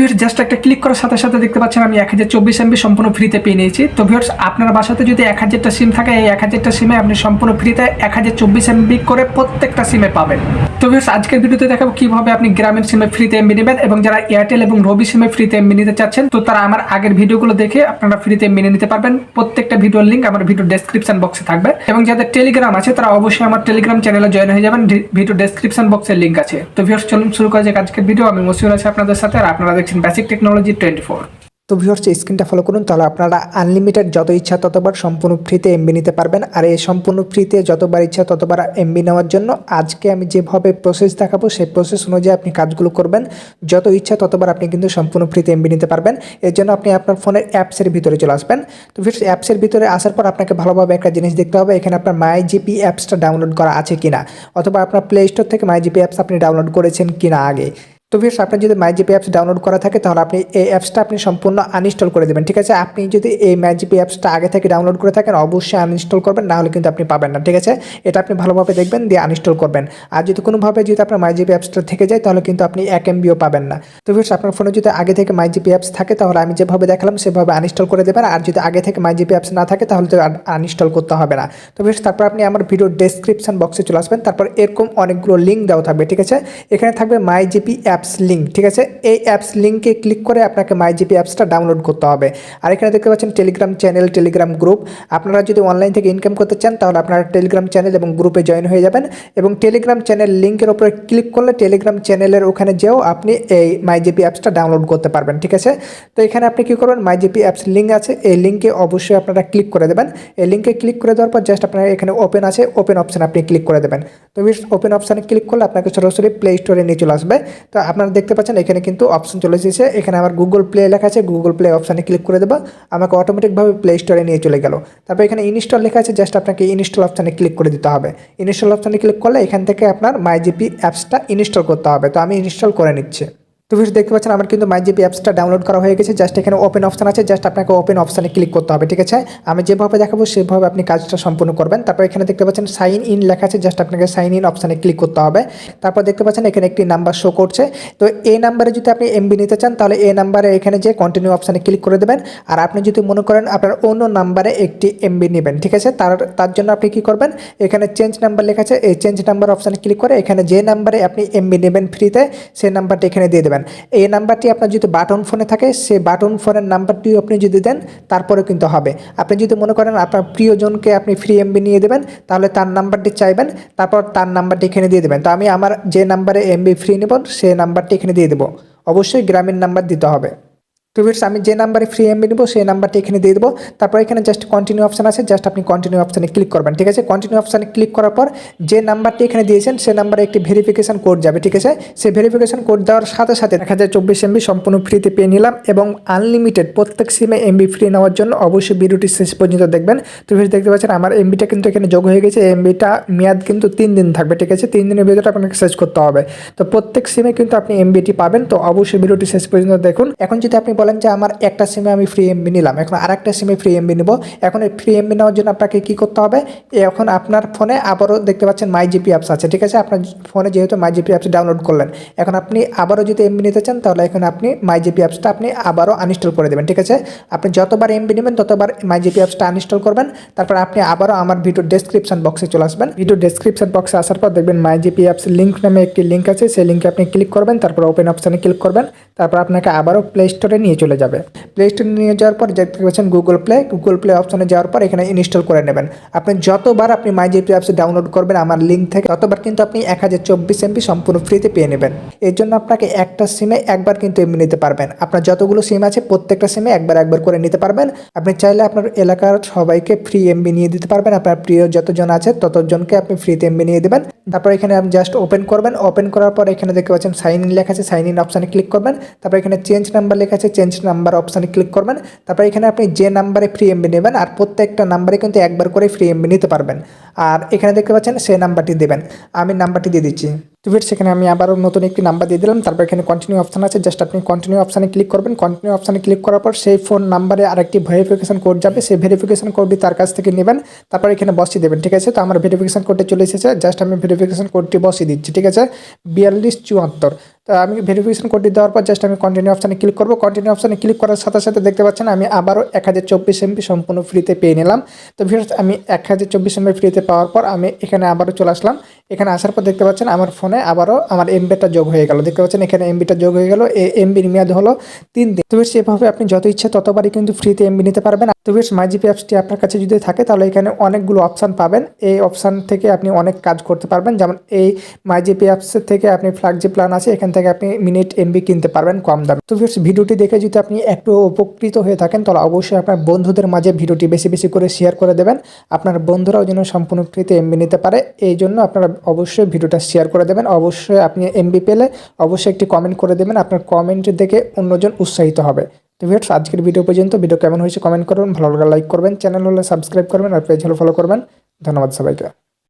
Viewers just একটা click করার সাথে সাথে দেখতে পাচ্ছেন আমি এক হাজার চব্বিশ এমবি সম্পূর্ণ ফ্রিতে পেয়ে নিয়েছি। তো ভিউর্স আপনার বাসাতে যদি এক হাজারটা সিম থাকে, এই এক হাজারটা সিমে আপনি সম্পূর্ণ ফ্রিতে এক হাজার চব্বিশ এমবি করে প্রত্যেকটা সিমে পাবেন। তো ভিউর্স আজকের ভিডিওতে দেখাবো কীভাবে আপনি গ্রামের সিমে ফ্রিতে এমবি নেবেন এবং যারা এয়ারটেল এবং রবি সিমে ফ্রিতে এমবি নিতে চাচ্ছেন, তো তারা আমার আগের ভিডিওগুলো দেখে আপনারা ফ্রিতে এমবি নিতে পারবেন। প্রত্যেকটা ভিডিওর লিঙ্ক আমার ভিডিও ডেসক্রিপশন বক্সে থাকবে। এবং যাদের টেলিগ্রাম আছে, তারা অবশ্যই আমার টেলিগ্রাম চ্যানেলে জয়েন হয়ে যাবেন। ভিডিও ডেসক্রিপশন বক্সের লিঙ্ক আছে। তো ভিউর্স চলুন শুরু করা যাক আজকের ভিডিও। আমি মসিউর আছি আপনাদের সাথে, আর আপনারা বেসিক টেকনোলজি টোয়েন্টি ফোর তো ভিউয়ার্স স্ক্রিনটা ফলো করুন, তাহলে আপনারা আনলিমিটেড যত ইচ্ছা ততবার সম্পূর্ণ ফ্রিতে এমবি নিতে পারবেন। আর এই সম্পূর্ণ ফ্রিতে যতবার ইচ্ছা ততবার এমবি নেওয়ার জন্য আজকে আমি যেভাবে প্রসেস দেখাবো, সেই প্রসেস অনুযায়ী আপনি কাজগুলো করবেন। যত ইচ্ছা ততবার আপনি কিন্তু সম্পূর্ণ ফ্রিতে এমবি নিতে পারবেন। এর জন্য আপনি আপনার ফোনের অ্যাপসের ভিতরে চলে আসবেন। তো ভিউয়ার্স অ্যাপসের ভিতরে আসার পর আপনাকে ভালোভাবে একটা জিনিস দেখতে হবে, এখানে আপনার মাই জিপি অ্যাপসটা ডাউনলোড করা আছে কিনা? অথবা আপনার প্লে স্টোর থেকে মাই জিপি অ্যাপস আপনি ডাউনলোড করেছেন কিনা আগে? তো ভিউয়ার্স, আপনার যদি ম্যাজিপি অ্যাপস ডাউনলোড করা থাকে, তাহলে আপনি এই অ্যাপসটা আপনি সম্পূর্ণ আনইনস্টল করে দেবেন, ঠিক আছে? আপনি যদি এই ম্যাজিপি অ্যাপসটা আগে থেকে ডাউনলোড করে থাকেন, অবশ্যই আনইনস্টল করবেন, না হলে কিন্তু আপনি পাবেন না, ঠিক আছে? এটা আপনি ভালোভাবে দেখবেন, দিয়ে আনইনস্টল করবেন। আর যদি কোনোভাবে যদি আপনার মাইজিপি অ্যাপসটা থেকে যায়, তাহলে কিন্তু আপনি এক এমবিও পাবেন না। তো ভিউয়ার্স, আপনার ফোনে যদি আগে থেকে মাইজিপি অ্যাপস থাকে, তাহলে আমি যেভাবে দেখালাম, সেভাবে আনইনস্টল করে দেবেন। আর যদি আগে থেকে মাইজিপি অ্যাপস না থাকে, তাহলে তো আনইনস্টল করতে হবে না। তো ভিউয়ার্স, তারপর আপনি আমার ভিডিও ডেসক্রিপশন বক্সে চলে আসবেন, তারপর এরকম অনেকগুলো লিঙ্ক দেওয়া থাকবে, ঠিক আছে? এখানে থাকবে মাইজিপি অ্যাপস লিঙ্ক ঠিক আছে? এই অ্যাপস লিঙ্কে ক্লিক করে আপনাকে মাইজিপি অ্যাপসটা ডাউনলোড করতে হবে। আর এখানে দেখতে পাচ্ছেন টেলিগ্রাম চ্যানেল টেলিগ্রাম গ্রুপ আপনারা যদি অনলাইন থেকে ইনকাম করতে চান, তাহলে আপনারা টেলিগ্রাম চ্যানেল এবং গ্রুপে জয়েন হয়ে যাবেন এবং টেলিগ্রাম চ্যানেল লিঙ্কের উপরে ক্লিক করলে টেলিগ্রাম চ্যানেলের ওখানে যেও আপনি এই মাইজিপি অ্যাপসটা ডাউনলোড করতে পারবেন, ঠিক আছে? তো এখানে আপনি কী করবেন? মাইজিপি অ্যাপস লিঙ্ক আছে। এই লিঙ্কে অবশ্যই আপনারা ক্লিক করে দেবেন। এই লিঙ্কে ক্লিক করে দেওয়ার পর জাস্ট আপনার এখানে ওপেন আছে। ওপেন অপশান আপনি ক্লিক করে দেবেন। তো ওপেন অপশানে ক্লিক করলে আপনাকে সরাসরি প্লে স্টোরে নিয়ে চলে আসবে। তো আপনারা দেখতে পাচ্ছেন, এখানে কিন্তু অপশন চলে এসেছে। এখানে আমার গুগল প্লে লেখা আছে গুগল প্লে অপশানে ক্লিক করে দেবো। আমাকে অটোমেটিকভাবে প্লে স্টোরে নিয়ে চলে গেল। তারপর এখানে ইনস্টল লেখা আছে জাস্ট আপনাকে ইনস্টল অপশানে ক্লিক করে দিতে হবে। ইনস্টল অপশানে ক্লিক করলে এখান থেকে আপনার মাইজিপি অ্যাপসটা ইনস্টল করতে হবে। তো আমি ইনস্টল করে নিচ্ছি। তো ভিডিও দেখতে পাচ্ছেন আমার কিন্তু মাইজিপি অ্যাপসটা ডাউনলোড করা হয়ে গেছে। জাস্ট এখানে ওপেন অপশন আছে জাস্ট আপনাকে ওপেন অপশানে ক্লিক করতে হবে, ঠিক আছে? আমি যেভাবে দেখাবো, সেভাবে আপনি কাজটা সম্পূর্ণ করবেন। তারপর এখানে দেখতে পাচ্ছেন সাইন ইন লেখা আছে জাস্ট আপনাকে সাইন ইন অপশানে ক্লিক করতে হবে। তারপর দেখতে পাচ্ছেন এখানে একটি নাম্বার শো করছে। তো এই নাম্বারে যদি আপনি এমবি নিতে চান, তাহলে এই নাম্বারে এখানে যে কন্টিনিউ অপশানে ক্লিক করে দেবেন। আর আপনি যদি মনে করেন আপনার অন্য নাম্বারে একটি এমবি নেবেন, ঠিক আছে? তার তার জন্য আপনি কী করবেন? এখানে চেঞ্জ নাম্বার লেখা আছে, এই চেঞ্জ নাম্বার অপশানে ক্লিক করে এখানে যে নাম্বারে আপনি এমবি নেবেন ফ্রিতে সেই নাম্বারটি এখানে দিয়ে দেবেন। এই নাম্বারটি আপনার যদি বাটন ফোনে থাকে, সে বাটন ফোনের নাম্বারটিও আপনি যদি দেন তারপরে কিন্তু হবে। আপনি যদি মনে করেন আপনার প্রিয়জনকে আপনি ফ্রি এমবি নিয়ে দেবেন, তাহলে তার নাম্বারটি চাইবেন, তারপর তার নাম্বারটি এখানে দিয়ে দেবেন। তো আমি আমার যে নাম্বারে এমবি ফ্রি নেব, সে নাম্বারটি এখানে দিয়ে দেবো। অবশ্যই গ্রামীণ নাম্বার দিতে হবে। তো ভিউয়ার্স আমি যে নাম্বারে ফ্রি এমবি নেব, সেই নাম্বারটি এখানে দিয়ে দেবো। তারপর এখানে জাস্ট কন্টিনিউ অপশান আছে জাস্ট আপনি কন্টিনিউ অপশানে ক্লিক করবেন, ঠিক আছে? কন্টিনিউ অপশানে ক্লিক করার পর যে নাম্বারটি এখানে দিয়েছেন সেই নাম্বারে একটি ভেরিফিকেশন কোড যাবে, ঠিক আছে? সেই ভেরিফিকেশন কোড দেওয়ার সাথে সাথে এক হাজার চব্বিশ এমবি সম্পূর্ণ ফ্রিতে পেয়ে নিলাম এবং আনলিমিটেড প্রত্যেক সিমে এমবি ফ্রি নেওয়ার জন্য অবশ্যই ভিডিওটি শেষ পর্যন্ত দেখবেন। তো ভিউয়ার্স দেখতে পাচ্ছেন, আমার এমবিটা কিন্তু এখানে যোগ হয়ে গেছে এমবিটা মেয়াদ কিন্তু তিন দিন থাকবে, ঠিক আছে? তিন দিনের ভিতরে আপনাকে শেষ করতে হবে। তো প্রত্যেক সিমে কিন্তু আপনি এমবিটি পাবেন, তো অবশ্যই ভিডিওটি শেষ পর্যন্ত দেখুন। এখন যদি আপনি বলেন যে আমার একটা সিমে আমি ফ্রি এমবি নিলাম। এখন আর একটা সিমে ফ্রি এমবি নেব। এখন এই ফ্রি এমবি নেওয়ার জন্য আপনাকে কী করতে হবে? এখন আপনার ফোনে আবারও দেখতে পাচ্ছেন মাই জিপি অ্যাপস আছে, ঠিক আছে? আপনার ফোনে যেহেতু মাই জিপি অ্যাপস ডাউনলোড করলেন, এখন আপনি আবারও যদি এমবি নিতে চান, তাহলে এখন আপনি মাই জিপি অ্যাপসটা আপনি আবারও আনইনস্টল করে দেবেন, ঠিক আছে? আপনি যতবার এমবি নেবেন, ততবার মাই জিপি অ্যাপসটা আনইনস্টল করবেন। তারপর আপনি আবারও আমার ভিডিও ডেসক্রিপশন বক্সে চলে আসবেন। ভিডিও ডেসক্রিপশন বক্সে আসার পর দেখবেন মাই জিপি অ্যাপস লিঙ্ক নামে একটি লিঙ্ক আছে, সেই লিঙ্কে আপনি ক্লিক করবেন, তারপর ওপেন অপশানে ক্লিক করবেন। তারপর আপনাকে আবারও প্লে স্টোরে নিয়ে চলে যাবে। প্লে স্টোরে নিয়ে যাওয়ার পর দেখতে পাচ্ছেন গুগল প্লে গুগল প্লে অপশনে যাওয়ার পর এখানে ইনস্টল করে নেবেন। আপনি যতবার আপনি মাই জিপি অ্যাপস ডাউনলোড করবেন, আমার লিঙ্ক থেকে ততবার কিন্তু আপনি এক হাজার চব্বিশ এমবি সম্পূর্ণ ফ্রিতে পেয়ে নেবেন। এর জন্য আপনাকে একটা সিমে একবার কিন্তু এমবি নিতে পারবেন। আপনার যতগুলো সিম আছে, প্রত্যেকটা সিমে একবার একবার করে নিতে পারবেন। আপনি চাইলে আপনার এলাকার সবাইকে ফ্রি এমবি নিয়ে দিতে পারবেন। আপনার প্রিয় যতজন আছে, ততজনকে আপনি ফ্রিতে এমবি নিয়ে দেবেন। তারপর এখানে আপনি জাস্ট ওপেন করবেন। ওপেন করার পর এখানে দেখতে পাচ্ছেন সাইন ইন লেখা আছে। সাইন ইন অপশানে ক্লিক করবেন। তারপর এখানে চেঞ্জ নাম্বার লেখা আছে। চেঞ্জ নাম্বার অপশানে ক্লিক করবেন। তারপর এখানে আপনি যে নাম্বারে ফ্রি এমবি নেবেন আর প্রত্যেকটা নাম্বারে কিন্তু একবার করে ফ্রি এমবি নিতে পারবেন। আর এখানে দেখতে পাচ্ছেন সেই নাম্বারটি দেবেন। আমি নাম্বারটি দিয়ে দিচ্ছি। তো ফির সেখানে আমি আবারও নতুন একটি নাম্বার দিয়ে দিলাম। তারপর এখানে কন্টিনিউ অপশান আছে। জাস্ট আপনি কন্টিনিউ অপশানে ক্লিক করবেন। কন্টিনিউ অপশানে ক্লিক করার পর সেই ফোন নাম্বারে আরেকটি ভেরিফিকেশন কোড যাবে। সেই ভেরিফিকেশন কোডটি তার কাছ থেকে নেবেন। তারপর এখানে বসিয়ে দেবেন, ঠিক আছে? তো আমার ভেরিফিকেশন কোডটি চলে এসেছে। জাস্ট আমি ভেরিফিকেশন কোডটি বসিয়ে দিচ্ছি, ঠিক আছে? বিয়াল্লিশ চুয়াত্তর। তো আমি ভেরিফিকেশন কোডটি দেওয়ার পর জাস্ট আমি কন্টিনিউ অপশানে ক্লিক করব। কন্টিনিউ অপশানে ক্লিক করার সাথে সাথে দেখতে পাচ্ছেন আমি আবারও এক হাজার চব্বিশ এমবি সম্পূর্ণ ফ্রিতে পেয়ে নিলাম। তো ভিউয়ার্স, আমি এক হাজার চব্বিশ এমবি ফ্রিতে পাওয়ার পর আমি এখানে আবারও চলে আসলাম। এখানে আসার পর দেখতে পাচ্ছেন আমার ফোনে আবারও আমার এমবিটা যোগ হয়ে গেল। দেখতে পাচ্ছেন এখানে এমবিটা যোগ হয়ে গেল। এই এমবির মেয়াদ হলো তিন দিন। তো ভিউয়ার্স এভাবে আপনি যত ইচ্ছা ততবারই কিন্তু ফ্রিতে এমবি নিতে পারবেন। তো ভিউয়ার্স মাইজিপি অ্যাপসটি আপনার কাছে যদি থাকে তাহলে এখানে অনেকগুলো অপশান পাবেন। এই অপশান থেকে আপনি অনেক কাজ করতে পারবেন। যেমন এই মাইজিপি অ্যাপসের থেকে আপনি ফ্ল্যাগ যে প্ল্যান আছে, এখান থেকে আপনি মিনিট এমবি কিনতে পারবেন কম দামে। তো ভিউয়ার্স ভিডিওটি দেখে যদি আপনি একটু উপকৃত হয়ে থাকেন, তাহলে অবশ্যই আপনার বন্ধুদের মাঝে ভিডিওটি বেশি বেশি করে শেয়ার করে দেবেন। আপনার বন্ধুরাও যেন সম্পূর্ণ ফ্রিতে এমবি নিতে পারে। এই জন্য আপনারা অবশ্যই ভিডিওটা শেয়ার করে দেবেন। অবশ্যই আপনি এমবি পেলে অবশ্যই একটি কমেন্ট করে দেবেন। আপনার কমেন্ট দেখে অন্যজন উৎসাহিত হবে। তো ভিউয়ার্স, আজকের ভিডিও পর্যন্ত। ভিডিও কেমন হয়েছে কমেন্ট করবেন। ভালো লাগলে লাইক করবেন। চ্যানেল হলে সাবস্ক্রাইব করবেন। আর পেজ হলে ফলো করবেন। ধন্যবাদ সবাইকে।